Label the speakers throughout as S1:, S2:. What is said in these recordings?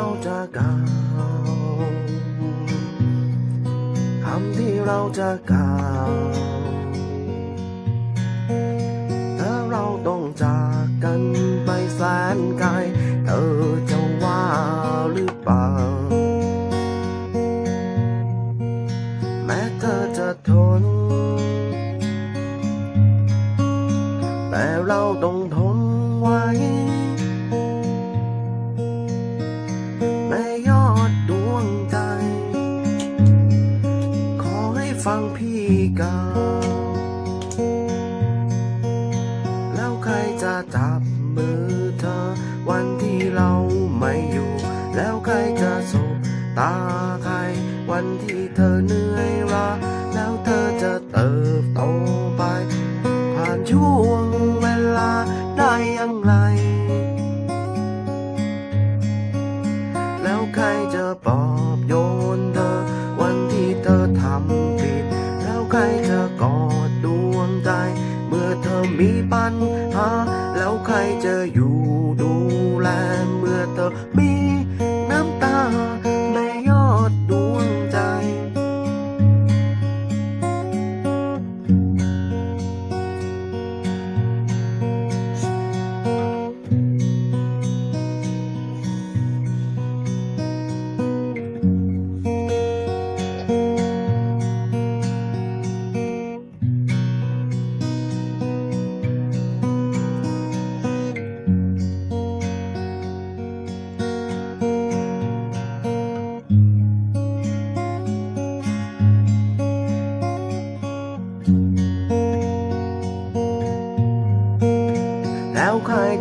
S1: เราจะก้าวทำที่เราจะก้าวถ้าเราต้องจากกันไปแสนไกล เธอจะว่าหรือเปล่า แม้เธอจะทน แต่เราต้องทนไว้ แล้วใครจะจับมือเธอ วันที่เราไม่อยู่ แล้วใครจะสบตาใคร วันที่เธอเหนื่อยล้าแล้วเธอจะเติบโตไป ผ่านช่วงเวลาได้อย่างไร แล้วใครจะปลอบ เ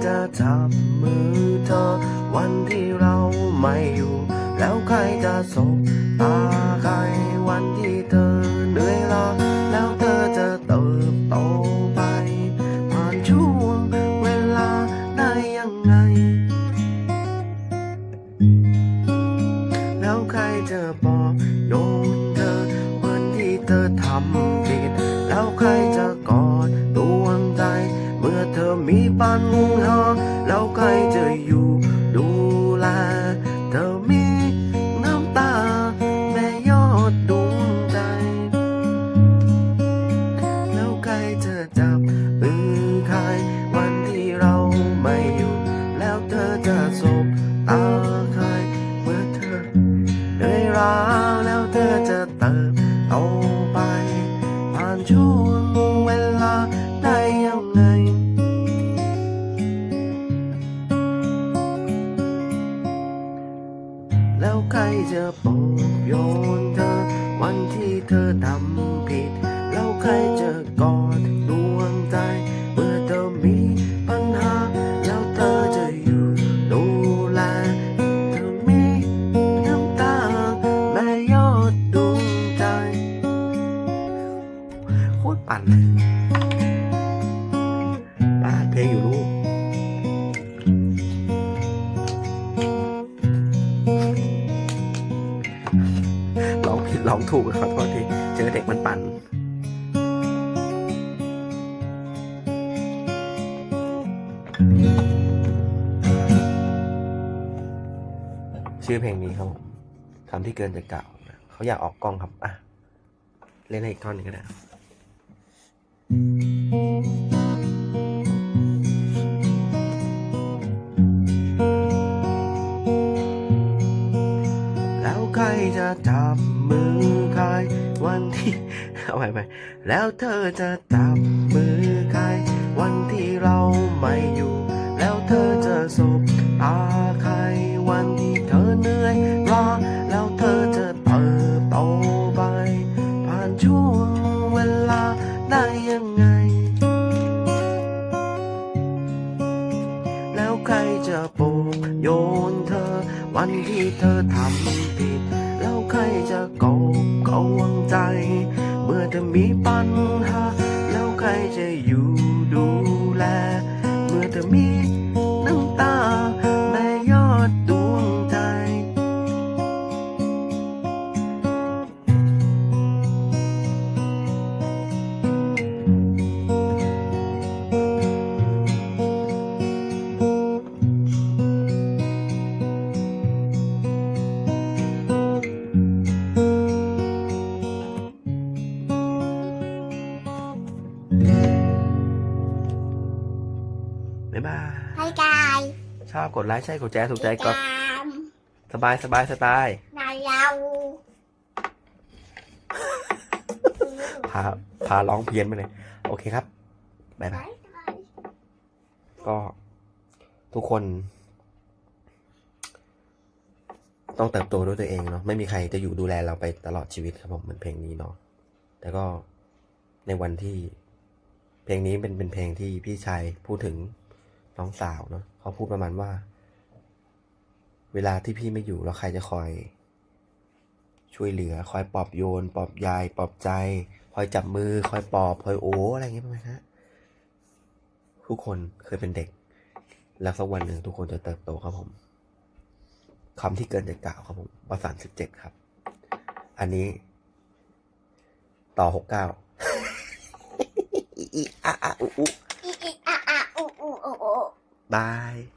S1: จะจับมือเธอ วันที่เราไม่อยู่ แล้วใครจะสบตาใครวันที่เธอเหนื่อยล้าแล้วเธอจะเติบโตไป ผ่านช่วงเวลาได้ยังไง แล้วใครจะบอกโยนเธอวันที่เธอทำ อมี อดดวงใจ เมื่อเธอมีปัญหา แล้วเธอจะอยู่ดูแลเธอมีน้ำตาแม่ยอดดวงใจโคตรปั่นปาเพลงอยู่ลูกร้องผิดร้องถูกขอโทษทีเจอเด็กมันปั่น ชื่อเพลงนี้ครับผมคำที่เกินจะกล่าวเขาอยากออกกล้องครับ อะ เล่นให้อีกท่อนหนึ่งก็ได้แล้วใครจะจับมือใครวันที่ เอาใหม่ไปแล้วเธอจะจับมือใครวันที่เราไม่อยู่ ที่เธอทำผิด แล้วใครจะกอบกวงใจ เมื่อเธอมีปัญหา แล้วใครจะอยู่ดู อบกดไลค์ใช่กดแชร์ถูกใจก็
S2: ตาม
S1: สบายสบายสไตล์
S2: นายเรา
S1: พาพาร้องเพี้ยนไปเลย โอเคครับบ๊ายบายก็ทุกคน ต้องเติบโตด้วยตัวเองเนาะไม่มีใครจะอยู่ดูแลเราไปตลอดชีวิตครับผมเหมือนเพลงนี้เนาะแต่ก็ในวันที่ เพลงนี้เป็นเป็นเพลงที่พี่ชายพูดถึง น้องสาวเนาะเขาพูดประมาณว่า เวลาที่พี่ไม่อยู่แล้วใครจะคอย ช่วยเหลือ คอยปลอบโยนปลอบยายปลอบใจ คอยจับมือ คอยปลอบคอยโอ้อะไรเงี้ยประมาณนั้ทุกคนเคยเป็นเด็ก แล้วสักวันหนึ่งทุกคนจะเติบโตครับผมคำที่เกินจะกล่าวครับผมประสานสิบเจ็ดครับ อันนี้ ต่อหกเก้าอีอีอะอะอุอุ
S2: อี